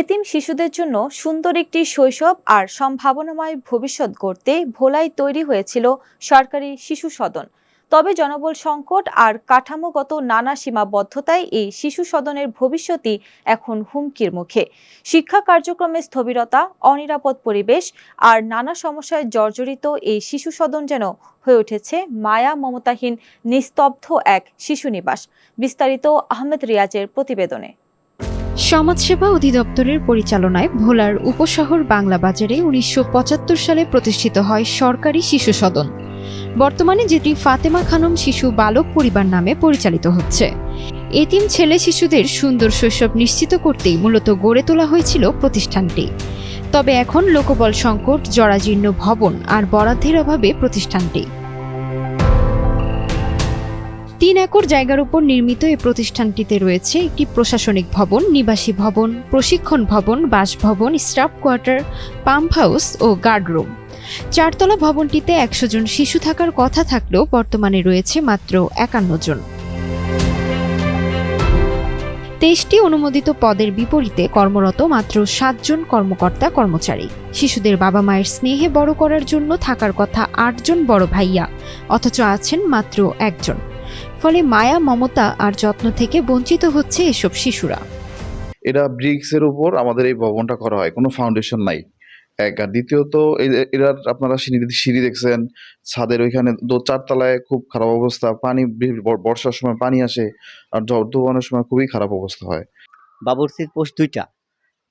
এতিম শিশুদের জন্য সুন্দর একটি শৈশব আর সম্ভাবনাময় ভবিষ্যৎ গড়তে ভোলায় তৈরি হয়েছিল সরকারি শিশু সদন। তবে জনবল সংকট আর কাঠামোগত নানা সীমাবদ্ধতায় এই শিশু সদনের ভবিষ্যতই এখন হুমকির মুখে। শিক্ষা কার্যক্রমে স্থবিরতা, অনিরাপদ পরিবেশ আর নানা সমস্যায় জর্জরিত এই শিশু সদন যেন হয়ে উঠেছে মায়া মমতাহীন, নিস্তব্ধ এক শিশু নিবাস। বিস্তারিত আহমেদ রিয়াজের প্রতিবেদনে। সমাজসেবা অধিদপ্তরের পরিচালনায় ভোলার উপশহর বাংলা বাজারে উনিশশো পঁচাত্তর সালে প্রতিষ্ঠিত হয় সরকারি শিশু সদন। বর্তমানে যেটি ফাতেমা খানম শিশু বালক পরিবার নামে পরিচালিত হচ্ছে। এতিম ছেলে শিশুদের সুন্দর শৈশব নিশ্চিত করতেই মূলত গড়ে তোলা হয়েছিল প্রতিষ্ঠানটি। তবে এখন লোকবল সংকট, জরাজীর্ণ ভবন আর বরাদ্দের অভাবে প্রতিষ্ঠানটি তিন একর জায়গার উপর নির্মিত এই প্রতিষ্ঠানটিতে রয়েছে একটি প্রশাসনিক ভবন, নিবাসী ভবন, প্রশিক্ষণ ভবন, বাসভবন, স্টাফ কোয়ার্টার, পাম্প হাউস ও গার্ডরুম চারতলা ভবনটিতে একশো জন শিশু থাকার কথা থাকলেও বর্তমানে রয়েছে মাত্র একান্ন জন। তেইশটি অনুমোদিত পদের বিপরীতে কর্মরত মাত্র সাতজন কর্মকর্তা, কর্মচারী। শিশুদের বাবা মায়ের স্নেহে বড় করার জন্য থাকার কথা আটজন বড় ভাইয়া, অথচ আছেন মাত্র একজন। ফলে মায়া মমতা আর যত্ন থেকে বঞ্চিত হচ্ছে এসব শিশুরা। এটা ব্রিক্সের উপর আমাদের এই ভবনটা করা হয় কোনো ফাউন্ডেশন নাই। এক আর দ্বিতীয়ত এ- এরার আপনারা সিঁড়ি সিঁড়ি দেখছেন ছাদের ওইখানে দো চারতলায় খুব খারাপ অবস্থা পানি বর্ষার সময় পানি আসে আর তুফানের সময় খুবই খারাপ অবস্থা হয়। বাবুর্চির পোস্ট দুইটা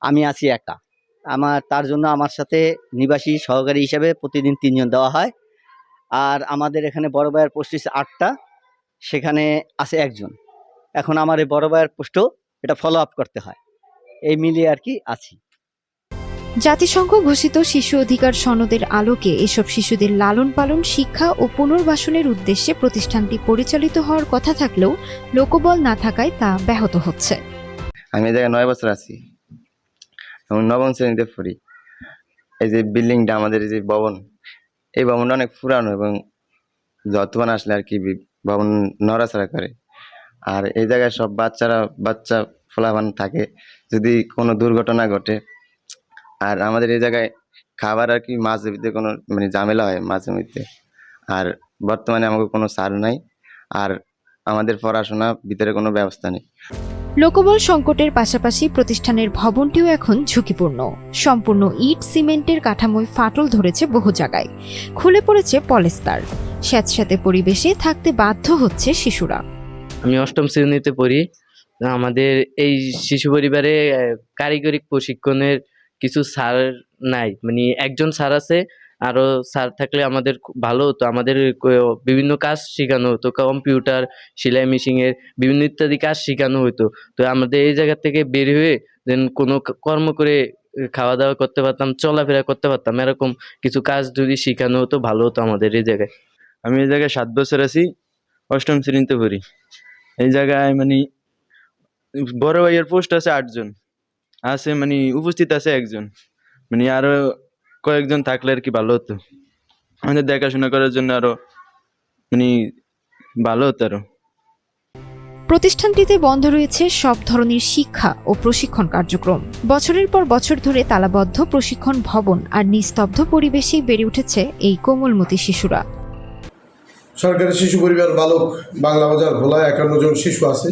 আমি আছি একা আমার তার জন্য আমার সাথে নিবাসী সহকারী হিসাবে প্রতিদিন তিনজন দেওয়া হয়। আর আমাদের এখানে বড় ভাইয়ের পোস্ট আটটা সেখানে আছে একজন। এখন আমার এই বড় ভাইয়ের পোস্টও এটা ফলো আপ করতে হয়। এই মিলিয়ে আর কি আছি। জাতিসংঘ ঘোষিত শিশু অধিকার সনদের আলোকে এসব শিশুদের লালন পালন শিক্ষা ও পুনর্বাসনের উদ্দেশ্যে প্রতিষ্ঠানটি পরিচালিত হওয়ার কথা থাকলেও লোকবল না থাকায় তা ব্যাহত হচ্ছে। আমি এই জায়গায় নয় বছর আছি। এবং নবম শ্রেণীতে পড়ি। এই যে বিল্ডিংটা আমাদের এই যে ভবন এই ভবনটা অনেক পুরানো এবং যতক্ষণ আসলে আর কি বি- নড়াচড়া করে। আর এই জায়গায় সব বাচ্চারা, বাচ্চা ফলাফান থাকে। যদি কোনো দুর্ঘটনা ঘটে, আর আমাদের এই জায়গায় খাবার আর কি মাঝে ভিতরে কোনো মানে ঝামেলা হয় মাঝে মধ্যে। আর বর্তমানে আমাকে কোনো সার নাই। আর আমাদের পড়াশোনা ভিতরে কোনো ব্যবস্থা নেই। লোকবল সংকটের পাশাপাশি প্রতিষ্ঠানের ভবনটিও এখন ঝুঁকিপূর্ণ। সম্পূর্ণ ইট, সিমেন্টের কাঠামোয় ফাটল ধরেছে বহু জায়গায়। খুলে পড়েছে পলেস্তার স্যাঁতস্যাঁতে পরিবেশে থাকতে বাধ্য হচ্ছে শিশুরা। আমি অষ্টম শ্রেণীতে পড়ি। আমাদের এই শিশু পরিবারে কারিগরি প্রশিক্ষণের কিছু স্যার নাই। মানে একজন স্যার আছে, আরও স্যার থাকলে আমাদের ভালো হতো। আমাদের বিভিন্ন কাজ শেখানো হতো, কম্পিউটার, সেলাই মেশিনের বিভিন্ন ইত্যাদি কাজ শেখানো হতো। তো আমাদের এই জায়গা থেকে বের হয়ে দেন কোনো কর্ম করে খাওয়া দাওয়া করতে পারতাম, চলাফেরা করতে পারতাম, এরকম কিছু কাজ যদি শেখানো হতো, ভালো হতো আমাদের এই জায়গায়। আমি এই জায়গায় সাত বছর আছি, অষ্টম শ্রেণীতে পড়ি। এই জায়গায় মানে বড় ভাইয়ের পোস্ট আছে আটজন। আছে মানে উপস্থিত আছে একজন। মানে আরও কয়েকজন থাকলে আর কি ভালো হতো। আমাদের দেখাশোনা করার জন্য আরও মানে ভালো হতো আরও। প্রতিষ্ঠানটিতে বন্ধ রয়েছে সব ধরনের শিক্ষা ও প্রশিক্ষণ কার্যক্রম। বছরের পর বছর ধরে তালাবদ্ধ প্রশিক্ষণ ভবন আর নিস্তব্ধ পরিবেশেই বেড়ে উঠেছে এই কোমলমতি শিশুরা। সরকারি শিশু পরিবার বালক বাংলা বাজার ভোলায় একান্ন জন শিশু আছে।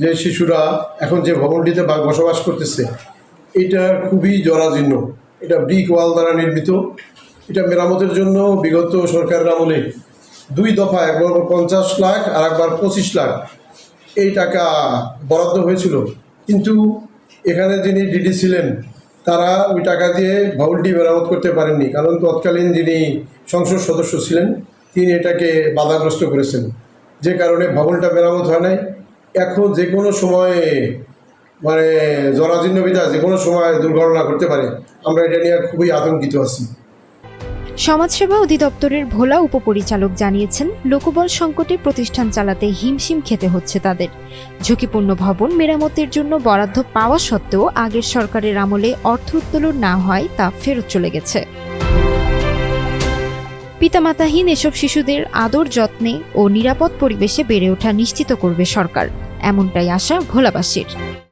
যে শিশুরা এখন যে ভবনটিতে বসবাস করতেছে, এটা খুবই জরাজীর্ণ। এটা ব্রিক ওয়াল দ্বারা নির্মিত। এটা মেরামতের জন্য বিগত সরকারের আমলে দুই দফা একবার পঞ্চাশ লাখ আর একবার পঁচিশ লাখ এই টাকা বরাদ্দ হয়েছিল। কিন্তু এখানে যিনি ডিডি ছিলেন, তারা ওই টাকা দিয়ে ভবনটি মেরামত করতে পারেননি। কারণ তৎকালীন যিনি সংসদ সদস্য ছিলেন তিনি এটাকে বাধাগ্রস্ত করেছেন। যে কারণে ভবনটা মেরামত হয় নাই। এখন যে কোনো সময়ে মানে জরাজীর্ণ বিধা যে কোনো সময় দুর্ঘটনা করতে পারে। আমরা এটা নিয়ে খুবই আতঙ্কিত আছি। সমাজসেবা অধিদপ্তরের ভোলা উপপরিচালক জানিয়েছেন, লোকবল সংকটে প্রতিষ্ঠান চালাতে হিমশিম খেতে হচ্ছে তাদের। ঝুঁকিপূর্ণ ভবন মেরামতের জন্য বরাদ্দ পাওয়া সত্ত্বেও আগের সরকারের আমলে অর্থ উত্তোলন না হয় তা ফেরত চলে গেছে। পিতামাতাহীন এসব শিশুদের আদর যত্নে ও নিরাপদ পরিবেশে বেড়ে ওঠা নিশ্চিত করবে সরকার। এমনটাই আশা ভোলাবাসীর।